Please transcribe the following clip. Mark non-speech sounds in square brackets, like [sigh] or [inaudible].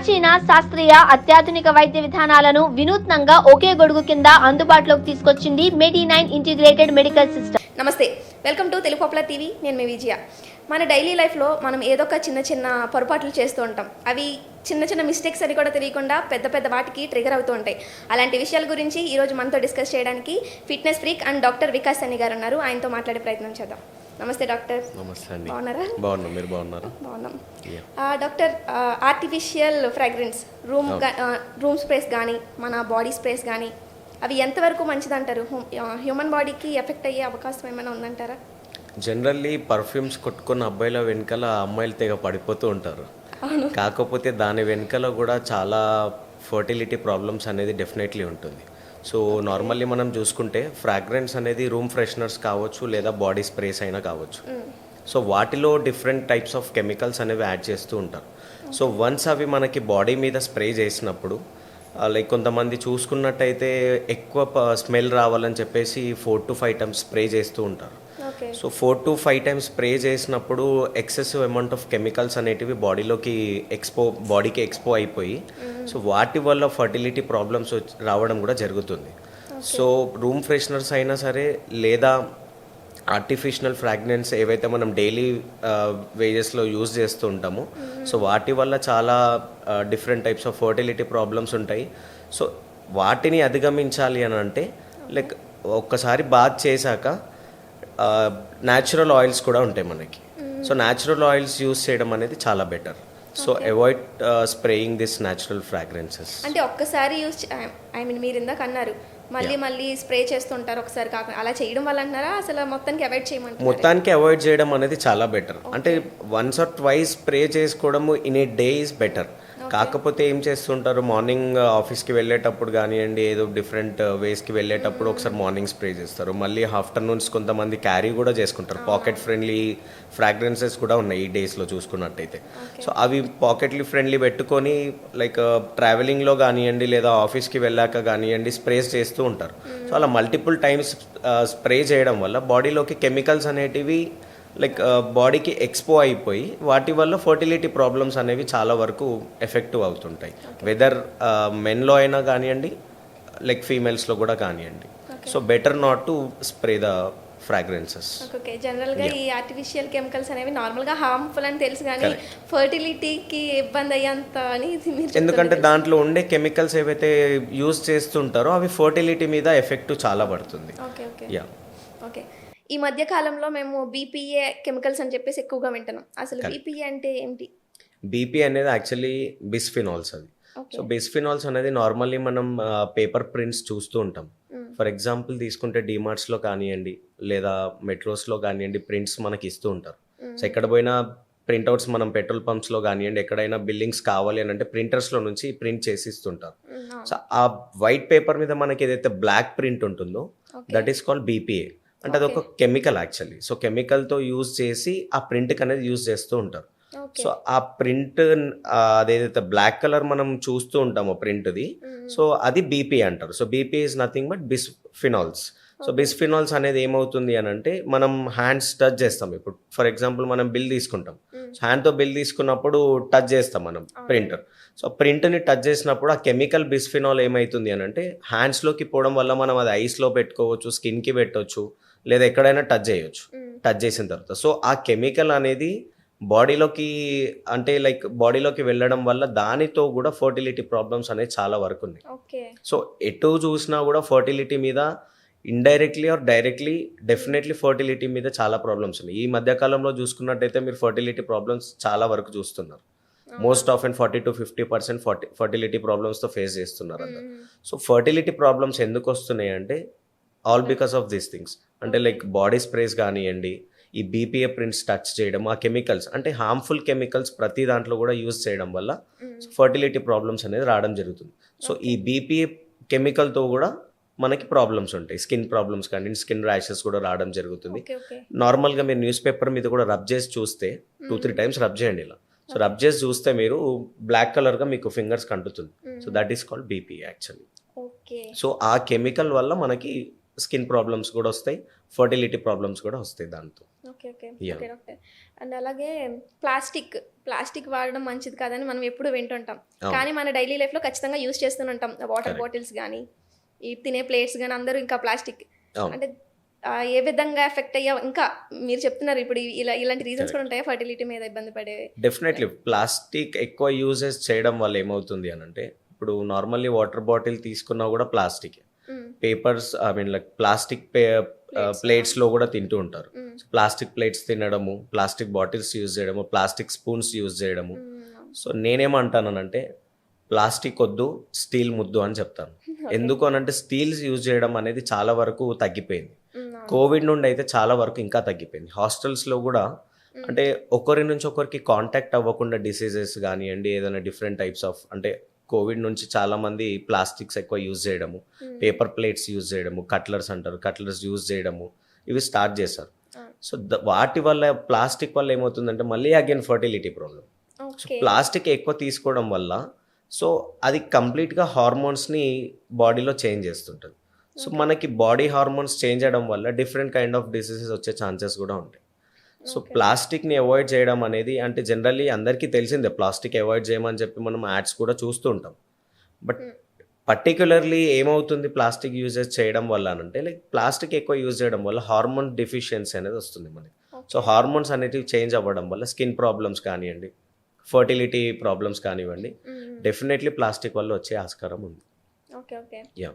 ప్రాచీన శాస్త్రీయ అత్యాధునిక వైద్య విధానాలను వినూత్నంగా ఒకే గొడుగు కింద అందుబాటులోకి తీసుకొచ్చింది Medi nine integrated medical system నమస్తే. Welcome to Telugu popular TV నేను మీ విజయ. మన డైలీ లైఫ్లో మనం ఏదో ఒక చిన్న చిన్న పొరపాట్లు చేస్తూ ఉంటాం. అవి చిన్న చిన్న మిస్టేక్స్ అని కూడా తెలియకుండా పెద్ద పెద్ద వాటికి ట్రిగర్ అవుతూ ఉంటాయి. అలాంటి విషయాల గురించి ఈరోజు మనతో డిస్కస్ చేయడానికి fitness freak and doctor Vikas అని గారు ఉన్నారు. ఆయనతో మాట్లాడే ప్రయత్నం చేద్దాం. నమస్తే డాక్టర్. నమస్తే అండి. బాగున్నారా? బాగున్నాం. మీరు బాగున్నారా? బాగున్నాం. Doctor artificial fragrance room room sprays కానీ మన బాడీ స్ప్రేస్ కానీ అవి ఎంతవరకు మంచిదంటారు? హ్యూమన్ బాడీకి ఎఫెక్ట్ అయ్యే అవకాశం ఏమైనా ఉందంటారా? జనరల్లీ పర్ఫ్యూమ్స్ కొట్టుకున్న అబ్బాయిల వెనకాల అమ్మాయిలు తెగ పడిపోతూ ఉంటారు. కాకపోతే దాని వెనకాల కూడా చాలా ఫర్టిలిటీ ప్రాబ్లమ్స్ అనేది డెఫినెట్లీ ఉంటుంది. సో నార్మల్లీ మనం చూసుకుంటే ఫ్రాగ్రెన్స్ అనేది రూమ్ ఫ్రెషనర్స్ కావచ్చు లేదా బాడీ స్ప్రేస్ అయినా కావచ్చు. సో వాటిలో డిఫరెంట్ టైప్స్ ఆఫ్ కెమికల్స్ అనేవి యాడ్ చేస్తూ ఉంటారు. సో వన్స్ అవి మనకి బాడీ మీద స్ప్రే చేసినప్పుడు లైక్ కొంతమంది చూసుకున్నట్టయితే ఎక్కువ స్మెల్ రావాలని చెప్పేసి four to five times spray చేస్తూ ఉంటారు. So four to five times spray చేసినప్పుడు ఎక్సెసివ్ అమౌంట్ ఆఫ్ కెమికల్స్ అనేటివి బాడీలోకి ఎక్స్పో బాడీకి ఎక్స్పో అయిపోయి సో వాటి వల్ల ఫర్టిలిటీ ప్రాబ్లమ్స్ రావడం కూడా జరుగుతుంది. సో రూమ్ ఫ్రెషనర్స్ అయినా సరే లేదా ఆర్టిఫిషియల్ ఫ్రాగ్రెన్స్ ఏవైతే మనం డైలీ వేజెస్లో యూజ్ చేస్తూ ఉంటామో సో వాటి వల్ల చాలా different types of fertility problems ఉంటాయి. సో వాటిని అధిగమించాలి అని అంటే లైక్ ఒక్కసారి బాత్ చేశాక న్యాచురల్ ఆయిల్స్ కూడా ఉంటాయి మనకి. సో న్యాచురల్ ఆయిల్స్ యూస్ చేయడం అనేది చాలా better so avoid spraying this natural fragrances అంటే ఒక్కసారి యూస్ ఐ మీన్ మీరు ఇందాక అన్నారు మళ్ళీ మళ్ళీ స్ప్రే చేస్తుంటారు ఒకసారి కాకుండా అలా చేయడం వల్ల అంటారా అసలు మొత్తానికి అవాయిడ్ చేయమంటారు మొత్తానికి అవాయిడ్ చేయడం అనేది చాలా బెటర్ అంటే వన్స్ ఆర్ ట్వైస్ స్ప్రే చేసుకోవడము in a day is better కాకపోతే ఏం చేస్తుంటారు? మార్నింగ్ ఆఫీస్కి వెళ్ళేటప్పుడు కానివ్వండి ఏదో డిఫరెంట్ వేస్కి వెళ్ళేటప్పుడు ఒకసారి మార్నింగ్ స్ప్రే చేస్తారు. మళ్ళీ ఆఫ్టర్నూన్స్ కొంతమంది క్యారీ కూడా చేసుకుంటారు. పాకెట్ ఫ్రెండ్లీ ఫ్రాగ్రెన్సెస్ కూడా ఉన్నాయి ఈ డేస్లో చూసుకున్నట్టయితే. సో అవి పాకెట్లీ ఫ్రెండ్లీ పెట్టుకొని లైక్ ట్రావెలింగ్లో కానివ్వండి లేదా ఆఫీస్కి వెళ్ళాక కానివ్వండి స్ప్రేస్ చేస్తూ ఉంటారు. సో అలా మల్టిపుల్ టైమ్స్ స్ప్రే చేయడం వల్ల బాడీలోకి కెమికల్స్ అనేటివి లైక్ బాడీకి ఎక్స్పో అయిపోయి వాటి వల్ల ఫర్టిలిటీ ప్రాబ్లమ్స్ అనేవి చాలా వరకు ఎఫెక్టివ్ అవుతుంటాయి. వెదర్ మెన్లో అయినా కానివ్వండి లైక్ ఫీమేల్స్లో కూడా కానివ్వండి so better not to spray the fragrances okay జనరల్గా ఈ ఆర్టిఫిషియల్ కెమికల్స్ అనేవి నార్మల్గా హార్మ్ఫుల్ అని తెలుసు కానీ ఫర్టిలిటీకి ఇబ్బంది అయ్యేంత అని ఎందుకంటే దాంట్లో ఉండే కెమికల్స్ ఏవైతే యూజ్ చేస్తుంటారో అవి ఫర్టిలిటీ మీద ఎఫెక్ట్ చాలా పడుతుంది. ఓకే ఓకే యా ఓకే ఈ మధ్య కాలంలో మేము బీపీఏ కెమికల్స్ అని చెప్పేసి ఎక్కువగా వింటున్నాం. అసలు బీపీఏ అంటే ఏంటి? బీపీ అనేది యాక్చువల్లీ బిస్ఫినాల్స్ అది. సో బిస్ఫినాల్స్ అనేది నార్మల్లీ మనం పేపర్ ప్రింట్స్ చూస్తూ ఉంటాం. ఫర్ ఎగ్జాంపుల్ తీసుకుంటే డిమార్ట్స్లో కానివ్వండి లేదా మెట్రోస్లో కానివ్వండి ప్రింట్స్ మనకి ఇస్తూ ఉంటారు. సో ఎక్కడ పోయినా ప్రింట్అవుట్స్ మనం పెట్రోల్ పంప్స్లో కానివ్వండి ఎక్కడైనా బిల్డింగ్స్ కావాలి అని అంటే ప్రింటర్స్లో నుంచి ప్రింట్ చేసి ఇస్తుంటారు. సో ఆ వైట్ పేపర్ మీద మనకి ఏదైతే బ్లాక్ ప్రింట్ ఉంటుందో దట్ ఈస్ కాల్డ్ బీపీఏ. అంటే అది ఒక కెమికల్ యాక్చువల్లీ. సో కెమికల్తో యూజ్ చేసి ఆ ప్రింట్కి అనేది యూజ్ చేస్తూ ఉంటారు. సో ఆ ప్రింట్ అదేదైతే బ్లాక్ కలర్ మనం చూస్తూ ఉంటామో ప్రింట్ది సో అది బీపీ అంటారు. So BP is nothing but bisphenols. So bisphenols అనేది ఏమవుతుంది అని అంటే మనం హ్యాండ్స్ టచ్ చేస్తాం. ఇప్పుడు ఫర్ ఎగ్జాంపుల్ మనం బిల్ తీసుకుంటాం. సో హ్యాండ్తో బిల్ తీసుకున్నప్పుడు టచ్ చేస్తాం మనం ప్రింటర్ సో ప్రింట్ని టచ్ చేసినప్పుడు ఆ కెమికల్ బిస్ఫినాల్ ఏమవుతుంది అని అంటే హ్యాండ్స్లోకి పోవడం వల్ల మనం అది ఐస్లో పెట్టుకోవచ్చు స్కిన్కి పెట్టవచ్చు లేదా ఎక్కడైనా టచ్ చేయొచ్చు. టచ్ చేసిన తర్వాత. సో ఆ కెమికల్ అనేది బాడీలోకి అంటే లైక్ బాడీలోకి వెళ్ళడం వల్ల దానితో కూడా ఫర్టిలిటీ ప్రాబ్లమ్స్ అనేది చాలా వరకు ఉన్నాయి. సో ఎటు చూసినా కూడా ఫర్టిలిటీ మీద indirectly or directly definitely fertility మీద చాలా ప్రాబ్లమ్స్ ఉన్నాయి. ఈ మధ్య కాలంలో చూసుకున్నట్టయితే మీరు ఫర్టిలిటీ ప్రాబ్లమ్స్ చాలా వరకు చూస్తున్నారు. Most of and forty to fifty percent ferti fertility ప్రాబ్లమ్స్తో face చేస్తున్నారు అందరు సో ఫర్టిలిటీ ప్రాబ్లమ్స్ ఎందుకు వస్తున్నాయి అంటే all because of these things. అంటే లైక్ బాడీ స్ప్రేస్ కానివ్వండి ఈ బీపీఏ ప్రింట్స్ టచ్ చేయడం ఆ కెమికల్స్ అంటే హార్మ్ఫుల్ కెమికల్స్ ప్రతి దాంట్లో కూడా యూజ్ చేయడం వల్ల ఫర్టిలిటీ ప్రాబ్లమ్స్ అనేది రావడం జరుగుతుంది. సో ఈ బీపీఏ కెమికల్తో కూడా మనకి ప్రాబ్లమ్స్ ఉంటాయి. స్కిన్ ప్రాబ్లమ్స్ కానీ స్కిన్ ర్యాషెస్ కూడా రావడం జరుగుతుంది. నార్మల్గా మీరు న్యూస్ పేపర్ మీద కూడా రబ్ చేసి చూస్తే టూ త్రీ టైమ్స్ రబ్ చేయండి ఇలా. సో రబ్ చేసి చూస్తే మీరు బ్లాక్ కలర్గా మీకు fingers కంటుతుంది. So that is called BP actually. So ఆ కెమికల్ వల్ల మనకి స్కిన్ ప్రాబ్లమ్స్ కూడా వస్తాయి ఫర్టిలిటీ ప్రాబ్లమ్స్ కూడా వస్తాయి దాంతో. Okay okay. Okay doctor and అలాగే ప్లాస్టిక్ ప్లాస్టిక్ వాడడం మంచిది కాదని మనం ఎప్పుడు వింటుంటాం. కానీ మన డైలీ లైఫ్లో ఖచ్చితంగా యూస్ చేస్తూనే ఉంటాం. వాటర్. బాటిల్స్ కానీ ఈ తినే ప్లేట్స్ కానీ అందరూ ఇంకా ప్లాస్టిక్. అంటే ఏ విధంగా ఎఫెక్ట్ అయ్యా ఇంకా మీరు చెప్తున్నారు ఇప్పుడు ఇలా ఇలాంటి రీజన్స్ కూడా ఉంటాయా ఫర్టిలిటీ మీద ఇబ్బంది పడేవి డెఫినెట్లీ ప్లాస్టిక్ ఎక్కువ యూజెస్ చేయడం వల్ల ఏమవుతుంది అని అంటే ఇప్పుడు నార్మల్లీ వాటర్ బాటిల్ తీసుకున్నా కూడా plastic. Papers I mean like plastic. ప్లేట్స్లో కూడా తింటూ ఉంటారు మ్మ్. ప్లాస్టిక్ ప్లేట్స్ తినడము ప్లాస్టిక్ బాటిల్స్ యూజ్ చేయడము ప్లాస్టిక్ స్పూన్స్ యూజ్ చేయడము మ్మ్. సో నేనేమంటానంటే ప్లాస్టిక్ వద్దు స్టీల్ ముద్దు అని చెప్తాను [laughs] ఎందుకు అనంటే స్టీల్స్ యూజ్ చేయడం అనేది చాలా వరకు తగ్గిపోయింది. అవును. కోవిడ్ నుండి అయితే చాలా వరకు ఇంకా తగ్గిపోయింది హాస్టల్స్లో కూడా. అంటే ఒకరి నుంచి ఒకరికి కాంటాక్ట్ అవ్వకుండా డిసీజెస్ కానివ్వండి ఏదైనా డిఫరెంట్ టైప్స్ ఆఫ్ అంటే కోవిడ్ నుంచి చాలా మంది ప్లాస్టిక్స్ ఎక్కువ యూజ్ చేయడము మ్మ్. పేపర్ ప్లేట్స్ యూజ్ చేయడము కట్లర్స్ అంటారు కట్లర్స్ యూజ్ చేయడము ఇవి స్టార్ట్ చేశారు. సో వాటి వల్ల ప్లాస్టిక్ వల్ల ఏమవుతుందంటే మళ్ళీ again fertility problem so plastic ఎక్కువ తీసుకోవడం వల్ల సో అది కంప్లీట్గా హార్మోన్స్ని బాడీలో చేంజ్ చేస్తుంటుంది. సో మనకి బాడీ హార్మోన్స్ చేంజ్ అవ్వడం వల్ల డిఫరెంట్ కైండ్ ఆఫ్ డిసీజెస్ వచ్చే ఛాన్సెస్ కూడా ఉంటాయి. సో. ప్లాస్టిక్ని అవాయిడ్ చేయడం అనేది అంటే జనరల్లీ అందరికీ తెలిసిందే ప్లాస్టిక్ అవాయిడ్ చేయమని చెప్పి మనం యాడ్స్ కూడా చూస్తూ ఉంటాం బట్. పర్టికులర్లీ ఏమవుతుంది ప్లాస్టిక్ యూజెస్ చేయడం వల్ల అంటే లైక్ ప్లాస్టిక్ ఎక్కువ యూజ్ చేయడం వల్ల హార్మోన్ డెఫిషియన్సీ అనేది వస్తుంది మనకి సో హార్మోన్స్ అనేటివి చేంజ్ అవ్వడం వల్ల స్కిన్ ప్రాబ్లమ్స్ కానివ్వండి ఫర్టిలిటీ ప్రాబ్లమ్స్ కానివ్వండి. డెఫినెట్లీ ప్లాస్టిక్ వల్ల వచ్చే ఆస్కారం ఉంది ఓకే ఓకే యా